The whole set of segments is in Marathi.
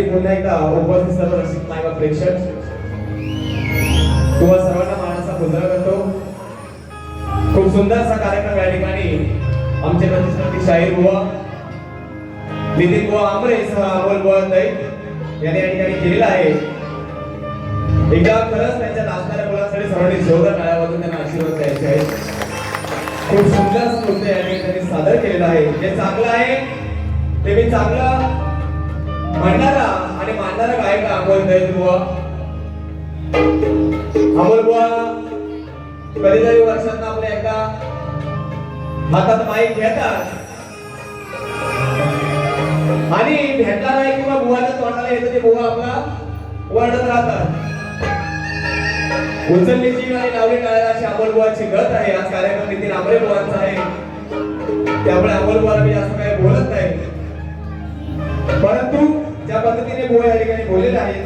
दुसऱ्या पुन्हा एकदा उपस्थित सर्व रसिक माय प्रेक्षक. तुम्हा सर्वांना मानाचा गुजरा करतो. खूप सुंदर असा कार्यक्रम या ठिकाणी आमचे प्रतिस्पर्धी शाहीर बुवा नितीन बुवा आमरे सह अमोल बुवा दैत यांनी या ठिकाणी केलेला आहे. एकदा खरंच त्यांच्या नाचणाऱ्या मुलांसाठी सर्वांनी जोरदार टाळ्या वाजवून त्यांना आशीर्वाद द्यायचे आहेत. खूप सुंदर असं नृत्य या ठिकाणी त्यांनी सादर केलेलं आहे. जे चांगलं आहे ते मी चांगलं. म्हणणारा आणि मानणारा गायक अमोल दैत बुवा अमोल बुवा कधीतरी वर्षात आपल्या एका हातात माईक घेतात. आणि भेटला नाही किंवा बुवाच्या तोंडाला येतं ते बुवा आपला वरडत राहतात. उचलली जीव आणि लावली टाळ्या अशी अमोल बुवाची गत आहे. आज कार्यक्रम नितीन आंबरे बुवांचा आहे. त्यामुळे अमोल बुवाला मी असं काही बोलत नाही. परंतु अशा पद्धतीने बुवा या ठिकाणी बोललेले आहेत.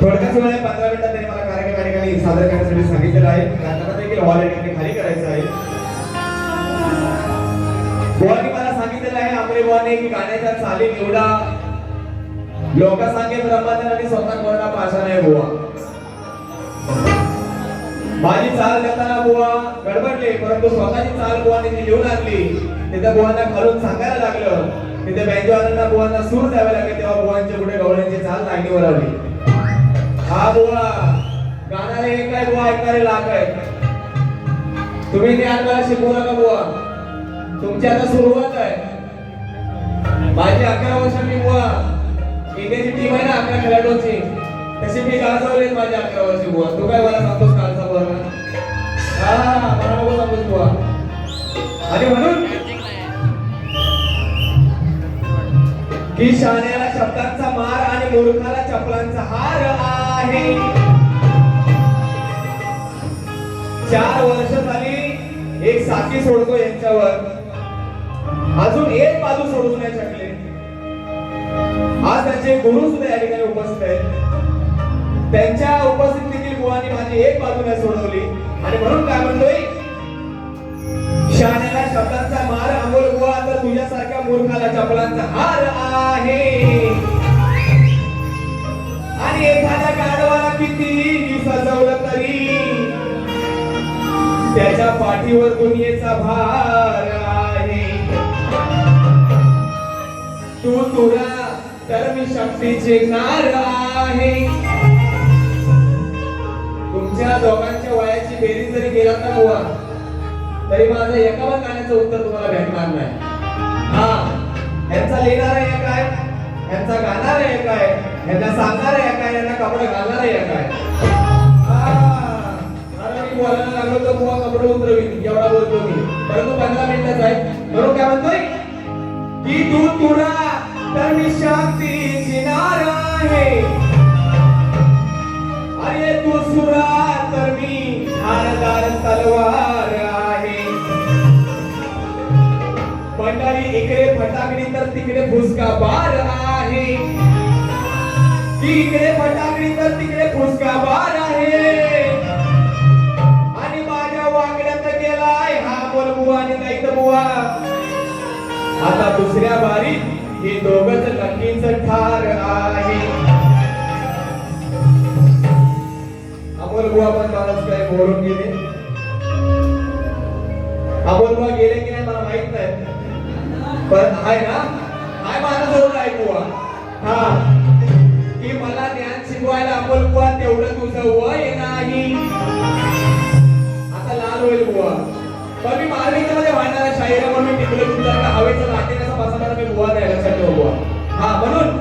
थोडक्याच वेळा पंधरा मिनिटात त्यांनी मला कार्यक्रम या ठिकाणी सादर करण्यासाठी सांगितलेलं आहे. त्यांना देखील हॉल या ठिकाणी खाली करायचं आहे. बुवानी मला सांगितलेलं आहे आपले बुवाने की गाण्याच्या चाली निवडा. लोक लोकसंख्येत रमत आणि स्वतः कोरडा पाषाण आहे बुवा. माझी चाल देताना बुवा गडबडले परंतु स्वतःची चाल बुवाने जी लिहून आणली तिथे बुवांना खालून सांगायला लागलं. तिथे बँजवाल्यांना बुवांना सूर द्यावे लागले तेव्हा बुवांचे पुढे गवळ्यांची चाल लाईनीवर आली हा बुवा गाणारे एक आहे बुवा ऐकणारे लाख आहेत. तुम्ही ते मला शिकवू नका बुवा. तुमची आता सुरुवात आहे. माझी अकरा वर्ष मी बुवा इंडियाची टीम आहे ना अकरा खेळाडूंची. तशी मी गाजवले माझ्या अकरा वर्षी बुवा. तू काय मला सांगतोस का? आणि म्हणून की शाण्याला शब्दांचा मार आणि मूर्खाला चपलांचा हार आहे. चार वर्ष झाली एक साखी सोडतो यांच्यावर. अजून एक बाजू सोडू नाही शकले. आज त्यांचे गुरु सुद्धा या ठिकाणी उपस्थित आहेत. त्यांच्या उपस्थितीतील बुवाने माझी एक बाजू नाही सोडवली. आणि म्हणून काय म्हणतोय? शाण्याला शब्दांचा मार अमोल बुवा तर तुझ्यासारख्या मूर्खाला चपलांचा हार आहे. आणि एखादा गाडवाला किती सजवलं तरी त्याच्या पाठीवर दुनियेचा भार आहे. तू तुरा तर मी शक्तीचे नार आहे. तुमच्या दोघांच्या वयाची बेरीज जरी केला ना बुवा तरी माझं एका गाण्याचं उत्तर तुम्हाला भेटणार नाही. हा यांचा लिहिणार आहे काय यांचा गाणार आहे यांना यांना कपडे घालणार आहे. काय बोलायला लागलो तर कपडे उतरवीन एवढा बोलतो मी. परंतु पंधरा मिनिटाच आहे काय म्हणतोय? की तू तुरा तर मी शक्तीची नार आहे. अरे तू सुरा तलवार आहे. पंढरी इकडे फटाकडी तर तिकडे फुसका बार आहे. इकडे फटाकडी तर तिकडे फुसका बार आहे. आणि माझ्या वागण्यात गेलाय हा बोल बुवा आणि दैत बुवा. आता दुसऱ्या बारीत हे दोघच नक्कीच ठार आहे. अमोल बुवा पण माणूस काय बोलून गेले. अमोल बुवा गेले की नाही मला माहीत नाही. पण आहे ना? काय माझं बोलून आहे बुवा. हा. की मला ज्ञान शिकवायला अमोल बुवा तेवढं तुझं वय नाही. आता लाल होईल बुवा. पण मी मार्मिकामध्ये वाढणारा शाहिरा म्हणून मी टिकलो तुमच्या का हवेचं लाटे कसा बसणार मी बुवा नाही लक्षात ठेव बुवा. हा म्हणून.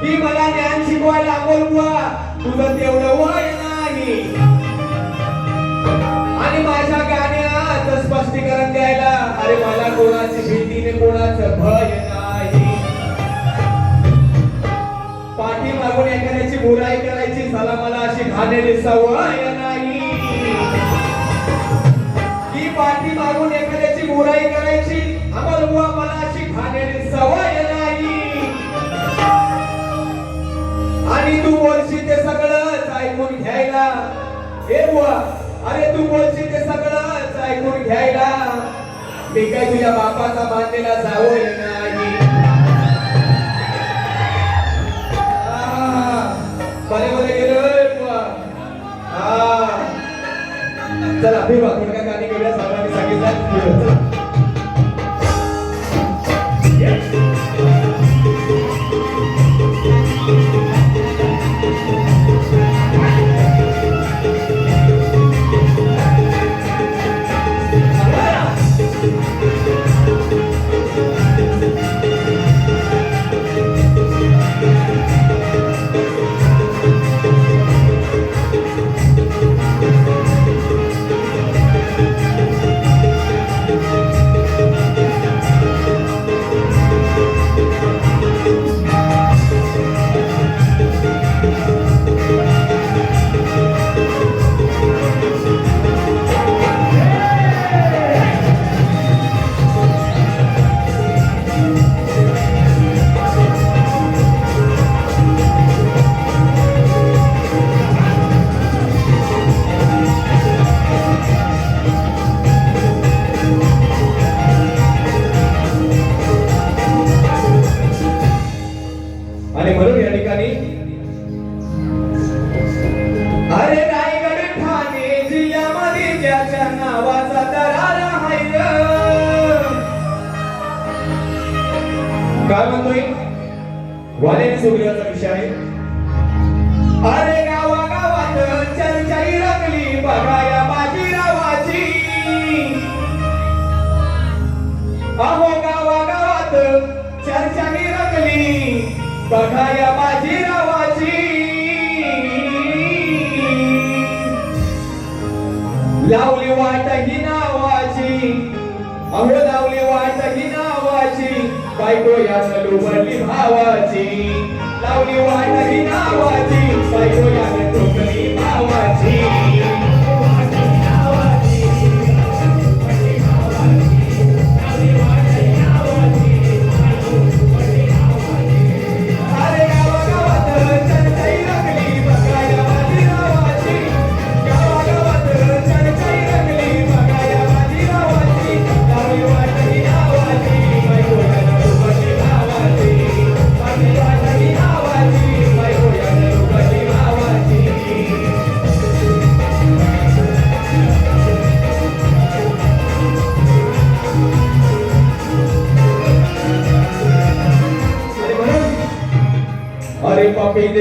की मला ज्ञान शिकवायला अमोल बुवा तुझं तेवढं वय मला सवय नाही. ही पाठी मागून एखाद्याची बुराई करायची अमल बुवा मला अशी सवय नाही. आणि तू बोलशील ते सगळंच ऐकून घ्यायला. हे बुवा अरे तू बोलशील ते सगळंच ऐकून घ्यायला. मी काय तुझ्या बापाचा मानलेला जावं येणार चला फिरवा थोडक्या गाणी घेऊया सर्वांनी सांगितलं नावाचा दरार आहे काय म्हणतोय? वाले सुग्रीवाचा विषय आहे. अरे गावा गावात चर्चाई रंगली बघाया बाजीरावाची अहो गावा गावात चर्चाई रंगली बघाया बाजीरावा लावली वाट ही नावाची. अंग लावली वाट ही नावाची. बायको यानं लुबडली भावाची. लावली वाट ही नावाची. बायको यानं टोकली भावाची.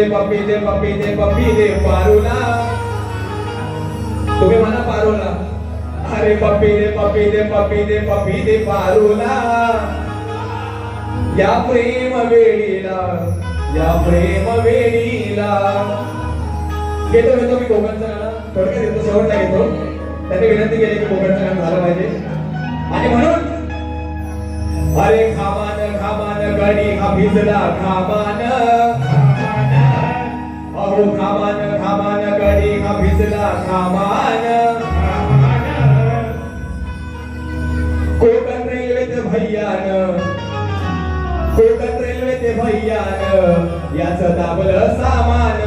पप्पी दे पप्पी दे पप्पी दे पप्पी दे पारूला. तुम्ही म्हणा पारूला. अरे पप्पी दे पप्पी दे पप्पी दे पप्पी दे पारूला. या प्रेम वेळीला या प्रेम वेळीला. घेतो घेतो मी कोकणचा गाणं. थोडक्यात घेतो शेवटला घेतो त्याने विनंती केली की कोकणचं गाणं झालं पाहिजे. आणि म्हणून अरे खामान खामान गणी हा भिजला खामान. अहो खामान खामान गडी हा भिजला खामान कोकण रेल्वे ते भैयान कोकण रेल्वे ते भैयान याच दाबलं सामान.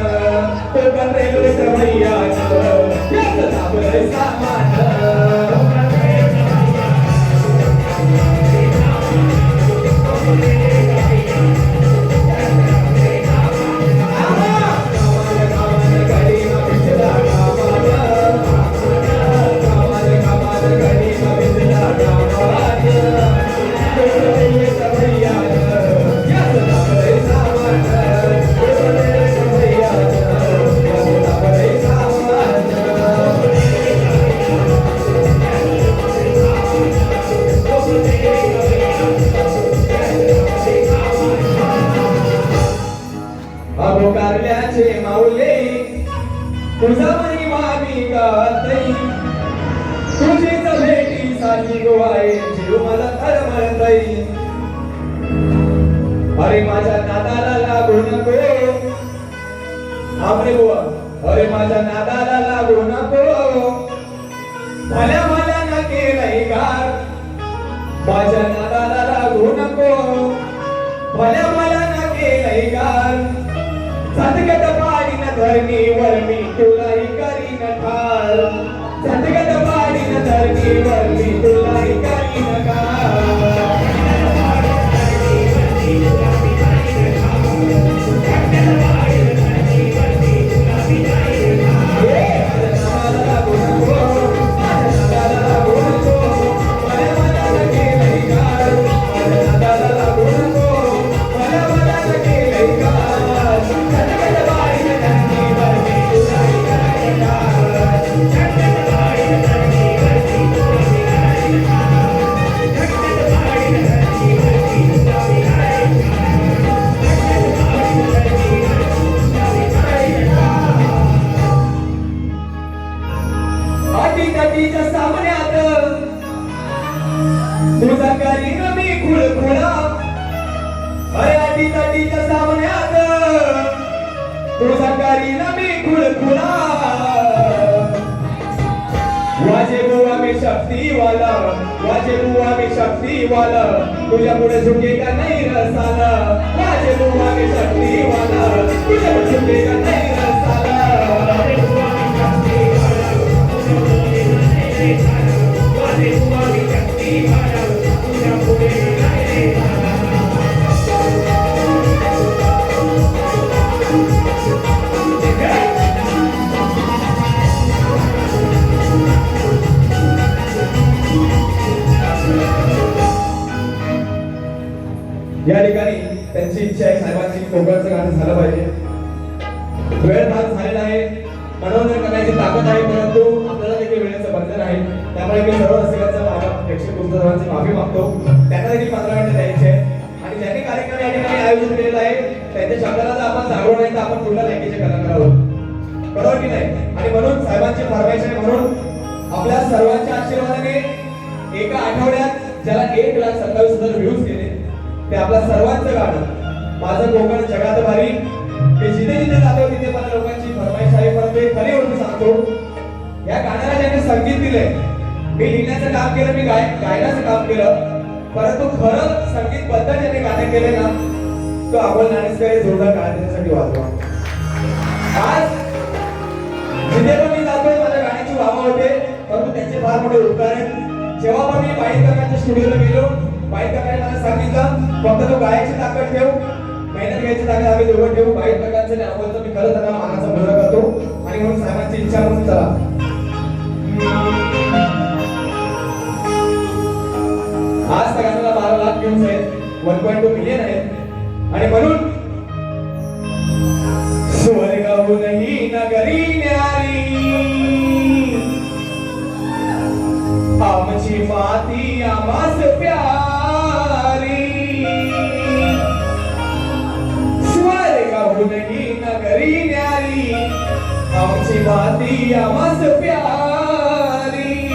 कोकण रेल्वे ते भैयान याच दाबलं सामान. भल्या मला ना केलंय गार सतगत पाडीन धरणीवर मी तुलाही करीन ठार। सतगत पाडीन धरणीवर तुझा करीन मी खुळखुळा वाजे बुवा मी शक्तीवाला. वाजे बुवा मी शक्तीवाला तुझ्या पुढे झुके का नाही रसाला. वाजे बुवा मी शक्तीवाला तुझ्या पुढे झुके का नाही रसाला. वाजे बुवा मी शक्तीवाला. कोकणचं गाणं झालं पाहिजे. वेळ भाग झालेला आहे. मनोरंजन करण्याची ताकद आहे परंतु आपल्याला देखील वेळेचं बंधन आहे. त्यामुळे मी सर्व रसिकांचा माझ्या प्रेक्षक तुमच्या माफी मागतो. त्यांना देखील पंधरा मिनिटं द्यायचे आहे. आणि ज्यांनी कार्यक्रम या ठिकाणी आयोजन केलेला आहे त्यांच्या शब्दाला जर आपण जागरूक नाही तर आपण पुढल्या लँकेचे कलाकार आहोत. बरोबर की नाही? आणि म्हणून साहेबांची फरमाईश आहे म्हणून आपल्या सर्वांच्या आशीर्वादाने एका आठवड्यात ज्याला एक लाख सत्तावीस हजार व्ह्यूज गेले ते आपल्या सर्वांचं गाणं माझं कोकण जगात भारी. हे जिथे जिथे जातो तिथे मला लोकांची फरमाईश आहे. परंतु एक खरी गोष्ट सांगतो या गाण्याला ज्याने संगीत दिलंय मी लिहिण्याचं काम केलं मी गाय गायनाचं काम केलं. परंतु खरं संगीत बद्दल ज्याने गाणे केले ना तो आपण नाणेसकर जोरदार गाणं देण्यासाठी वाजवा. आज जिथे पण मी जातोय माझ्या गाण्याची वावा होते. परंतु त्यांचे फार मोठे उपकार आहेत. जेव्हा पण मी बाईक काकांच्या स्टुडिओला गेलो बाईक काकाने मला सांगितलं फक्त तो गायची ताकद ठेव. मेहनत घ्यायची जागा आम्ही दोघं ठेवू बाईक काकांचं आणि अमोलचं मी खरं त्यांना मानाचा मुलगा करतो. आणि म्हणून साहेबांची इच्छा म्हणून चला. आज सगळ्यांना बारा लाख व्ह्यूज आहेत वन पॉईंट टू मिलियन आहेत. आणि म्हणून स्वर्गहूनही नगरी न्यारी. आमची माती आमास प्यारी. आमची माती प्यारी.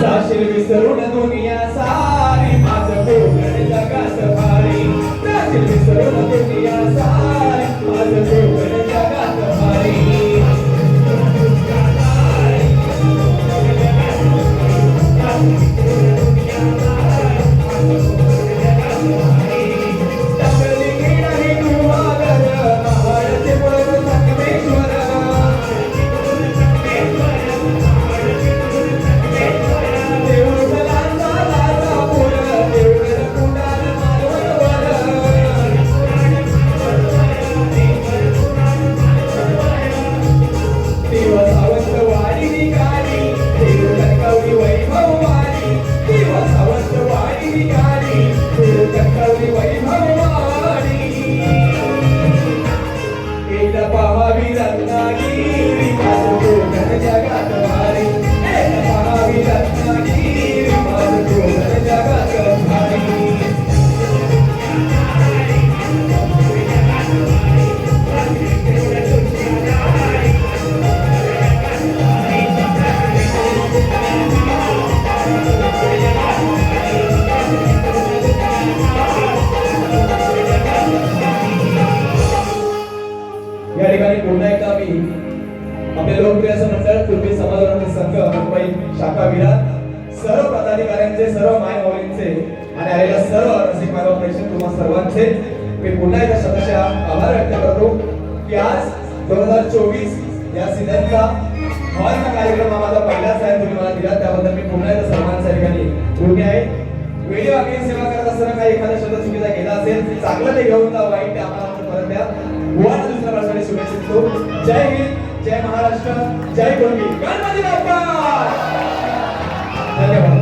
जाशील विसरून दुनिया सारी माझं कोकण जगात भारी. जाशील विसरून दुनिया सारी माझं शाखा विरार सर्व पदाधिकाऱ्यांचे सर्व माय माऊलींचे आणि आलेल्या सर्व रसिक मानव प्रेक्षक तुम्हा सर्वांचे मी पुन्हा एकदा सदस्य आभार व्यक्त करतो की आज दोन हजार चोवीस या सीझनचा हॉलचा कार्यक्रम हा माझा पहिलाच आहे तुम्ही मला दिला त्याबद्दल मी पुन्हा एकदा सर्वांच्या ठिकाणी ऋणी आहे. वेळी वाकडी सेवा करत असताना काही एखादा शब्द चुकीचा गेला असेल चांगलं ते घेऊन जा वाईट ते आम्हाला परत द्या. बुवाना दुसऱ्या वर्षाने शुभेच्छा जय हिंद जय महाराष्ट्र जय गोंदी. गणपती बाप्पा! ధన్యవాదాలు